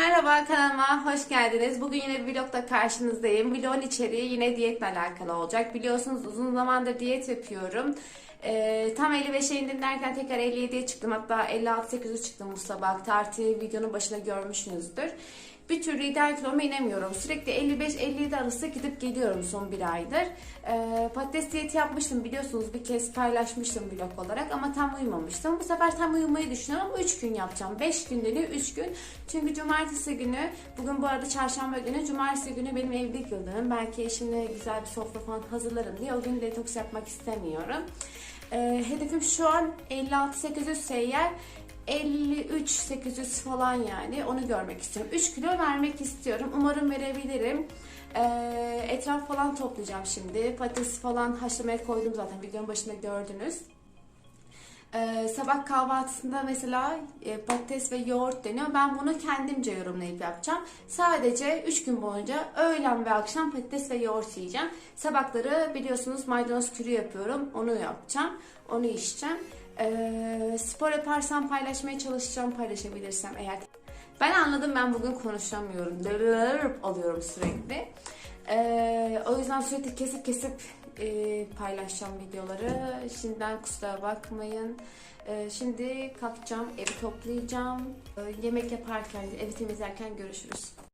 merhaba kanalıma hoş geldiniz. Bugün yine bir vlogda karşınızdayım. Vlogun içeriği yine diyetle alakalı olacak. Biliyorsunuz uzun zamandır diyet yapıyorum. Ee, tam 55'e indim derken tekrar 57'ye çıktım. Hatta 56-8'e çıktım bu sabah. Tartıyı videonun başına görmüşsünüzdür. Bir türlü ideal kiloma inemiyorum. Sürekli 55-57 arası gidip geliyorum son bir aydır. Ee, patates diyeti yapmıştım biliyorsunuz bir kez paylaşmıştım vlog olarak ama tam uyumamıştım. Bu sefer tam uyumayı düşünüyorum ama 3 gün yapacağım. 5 gün değil 3 gün. Çünkü cumartesi günü, bugün bu arada çarşamba günü, cumartesi günü benim evlilik yıl dönümüm. Belki eşimle güzel bir sofra falan hazırlarım diye o gün detoks yapmak istemiyorum. Ee, hedefim şu an 56-800 seyyar. 53 800 falan yani onu görmek istiyorum. 3 kilo vermek istiyorum. Umarım verebilirim. Ee, etraf falan toplayacağım şimdi. Patates falan haşlamaya koydum zaten videonun başında gördünüz. Ee, sabah kahvaltısında mesela e, patates ve yoğurt deniyor. Ben bunu kendimce yorumlayıp yapacağım. Sadece 3 gün boyunca öğlen ve akşam patates ve yoğurt yiyeceğim. Sabahları biliyorsunuz maydanoz kürü yapıyorum. Onu yapacağım. Onu içeceğim. Ee, spor yaparsam paylaşmaya çalışacağım paylaşabilirsem eğer. Ben anladım ben bugün konuşamıyorum. Dırırırıp alıyorum sürekli. Ee, o yüzden sürekli kesip kesip e, paylaşacağım videoları. Şimdiden kusura bakmayın. Ee, şimdi kalkacağım, evi toplayacağım. Yemek yaparken, evi temizlerken görüşürüz.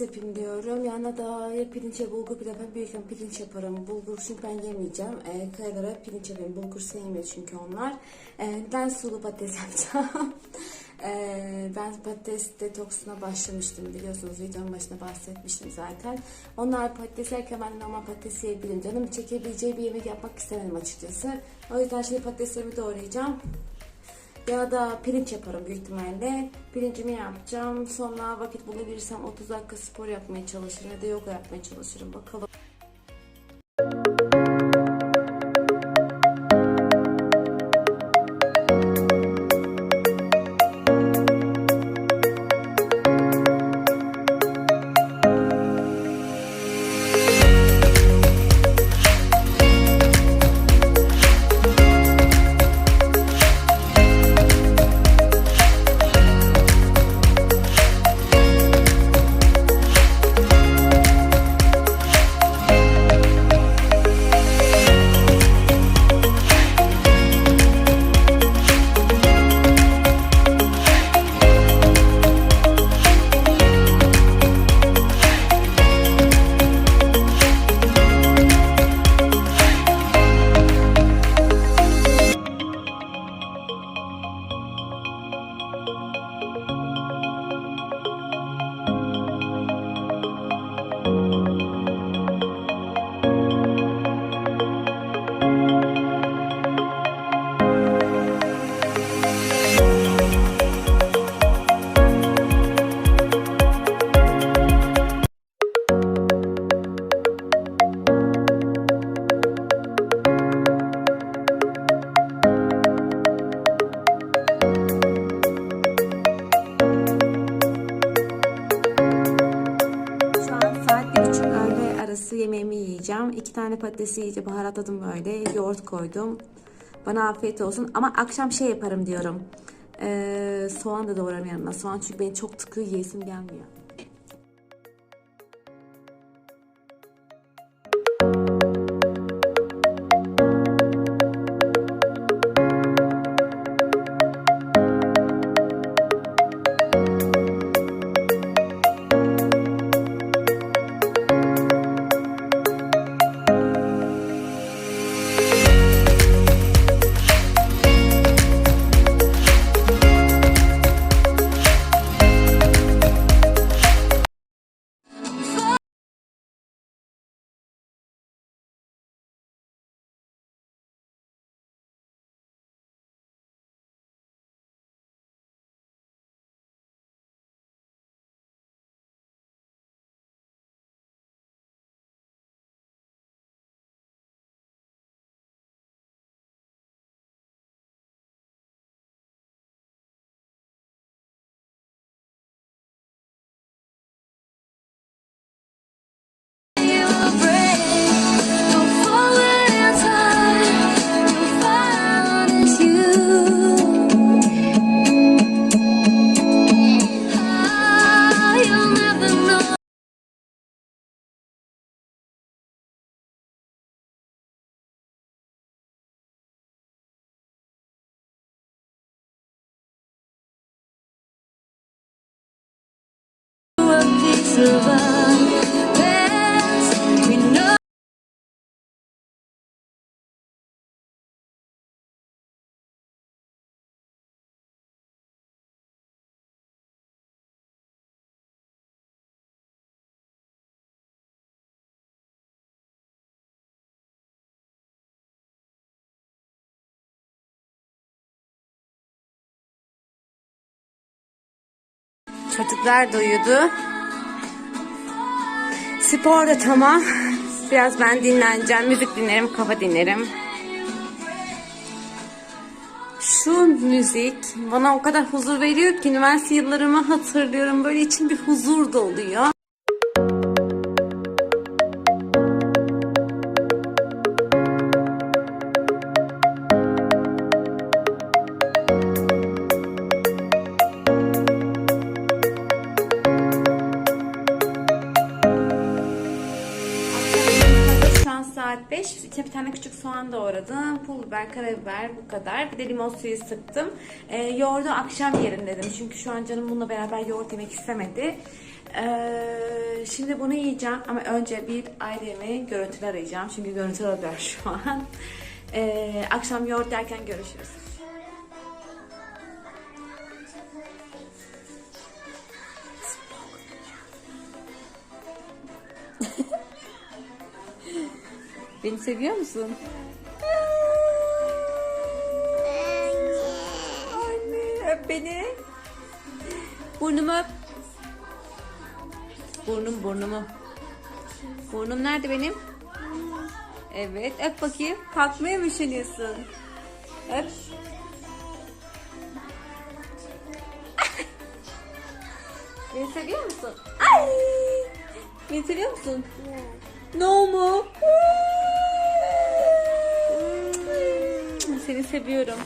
Yapayım diyorum. Yanına da ya pirinç ya bulgur pilav. İhtimalle pirinç yaparım. Bulgur çünkü ben yemeyeceğim. Ee, kayalara pirinç yapayım. Bulgur sevmiyor çünkü onlar. Ee, ben sulu patates yapacağım. Ee, ben patates detoksuna başlamıştım. Biliyorsunuz videonun başında bahsetmiştim zaten. Onlar patates yerken ben normal patates yiyebilirim. Canım çekebileceği bir yemek yapmak istemedim açıkçası. O yüzden şimdi patateslerimi doğrayacağım. Ya da pirinç yaparım büyük ihtimalle. Pirincimi yapacağım. Sonra vakit bulabilirsem 30 dakika spor yapmaya çalışırım ya da yoga yapmaya çalışırım. Bakalım. Sonrası yemeğimi yiyeceğim. İki tane patatesi iyice baharatladım böyle. Yoğurt koydum. Bana afiyet olsun. Ama akşam şey yaparım diyorum. Ee, soğan da doğrarım yanına. Soğan çünkü beni çok tıkıyor yiyesim gelmiyor. Çocuklar da. Spor da tamam. Biraz ben dinleneceğim. Müzik dinlerim, kafa dinlerim. Şu müzik bana o kadar huzur veriyor ki üniversite yıllarımı hatırlıyorum. Böyle için bir huzur doluyor. Doğradım. Pul biber, karabiber bu kadar. Bir de limon suyu sıktım. Ee, yoğurdu akşam yerim dedim. Çünkü şu an canım bununla beraber yoğurt yemek istemedi. Ee, şimdi bunu yiyeceğim ama önce bir ailemi görüntülü arayacağım. Çünkü görüntülü arıyor şu an. Ee, akşam yoğurt yerken görüşürüz. Beni seviyor musun? Öp beni. Burnumu öp. Burnum burnumu. Burnum nerede benim? Evet öp bakayım. Kalkmaya mı üşeniyorsun? Öp. Beni seviyor musun? Ay! Beni seviyor musun? No mu? Seni seviyorum.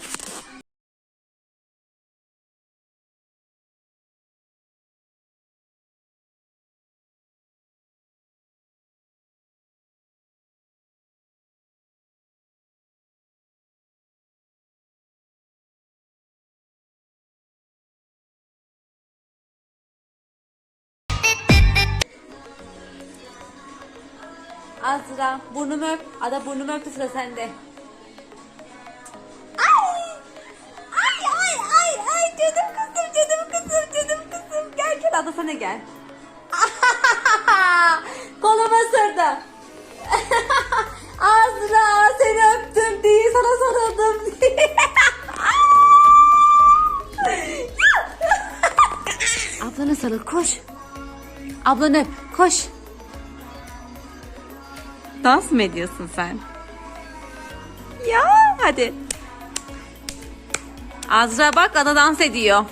Azra burnumu öp. Ada burnumu öptü sıra sende. Ay! Ay ay ay ay canım kızım canım kızım canım kızım. Gel gel Ada sana gel. Koluma sırdı. Azra seni öptüm diye sana sarıldım diye. Ablana sarıl koş. Ablanı koş. Dans mı ediyorsun sen? Ya hadi. Azra bak ada dans ediyor.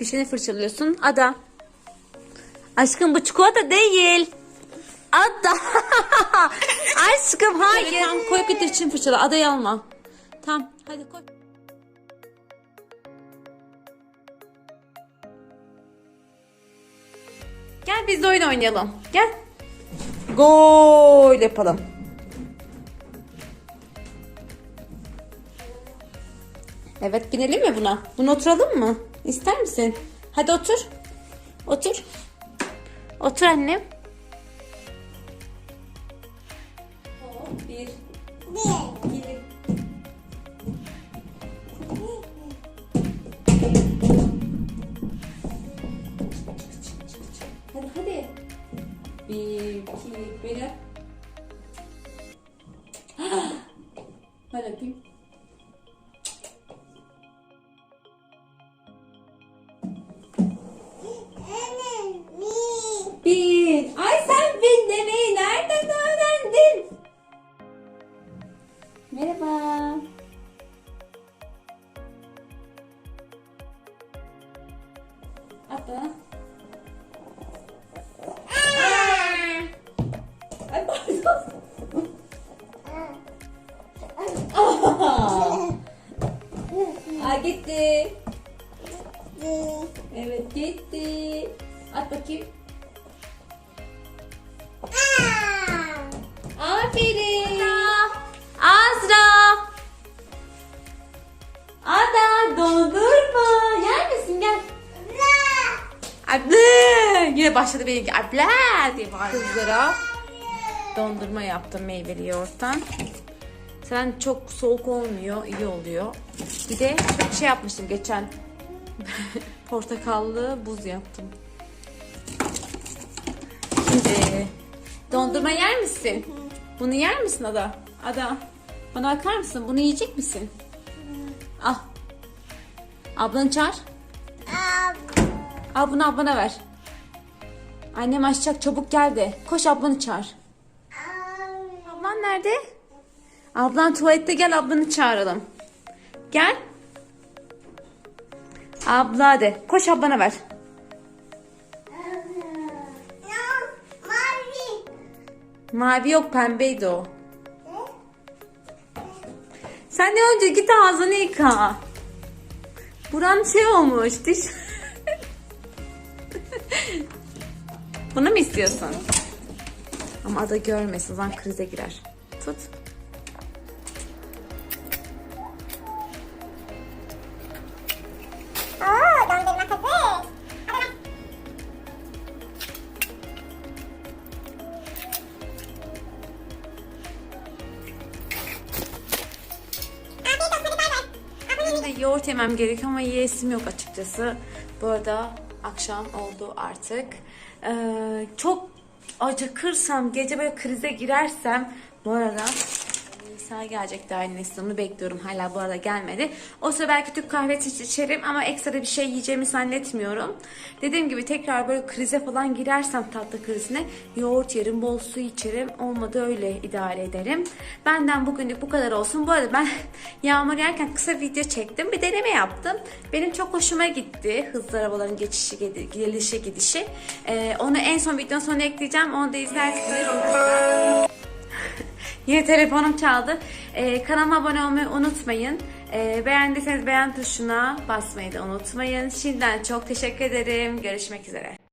Dişini fırçalıyorsun. Ada. Aşkım bu çikolata değil. Ada. Aşkım hayır. Evet, tamam koy getir için fırçala. Adayı alma. Tamam hadi koy. Gel biz de oyun oynayalım. Gel. Gol yapalım. Evet binelim mi buna? Buna oturalım mı? İster misin? Hadi otur. Otur. Otur annem. Bir, iki, bir. Hadi öpeyim. Evet gitti. At bakayım. Aferin. Azra. Ada dondurma. Yer misin gel. Abla. Yine başladı benimki. Abla diye bağırıyor. Kızlara dondurma yaptım meyveli yoğurttan. Sen çok soğuk olmuyor, iyi oluyor. Bir de çok şey yapmıştım geçen. Portakallı buz yaptım. Şimdi dondurma yer misin? Bunu yer misin Ada? Ada bana bakar mısın? Bunu yiyecek misin? Al. Ablanı çağır. Al bunu ablana ver. Annem açacak çabuk gel de. Koş ablanı çağır. Ablan nerede? Ablan tuvalette gel ablanı çağıralım. Gel. Abla de. Koş ablana ver. Mavi yok pembeydi o. Sen de önce git ağzını yıka. Buran şey olmuş diş. Bunu mu istiyorsun? Ama ada görmesin o zaman krize girer. Tut. Benim de yoğurt yemem gerekiyor ama yiyesim yok açıkçası. Bu arada akşam oldu artık. Ee, çok acıkırsam, gece böyle krize girersem bu arada Nisa gelecekti annesi onu bekliyorum hala bu arada gelmedi. O sıra belki Türk kahvesi içerim ama ekstra bir şey yiyeceğimi zannetmiyorum. Dediğim gibi tekrar böyle krize falan girersem tatlı krizine yoğurt yerim, bol su içerim. Olmadı öyle idare ederim. Benden bugünlük bu kadar olsun. Bu arada ben yağmur yerken kısa video çektim. Bir deneme yaptım. Benim çok hoşuma gitti. Hızlı arabaların geçişi, gelişi, gidişi. Ee, onu en son videonun sonuna ekleyeceğim. Onu da izlersiniz. Yine telefonum çaldı. Ee, kanalıma abone olmayı unutmayın. Ee, beğendiyseniz beğen tuşuna basmayı da unutmayın. Şimdiden çok teşekkür ederim. Görüşmek üzere.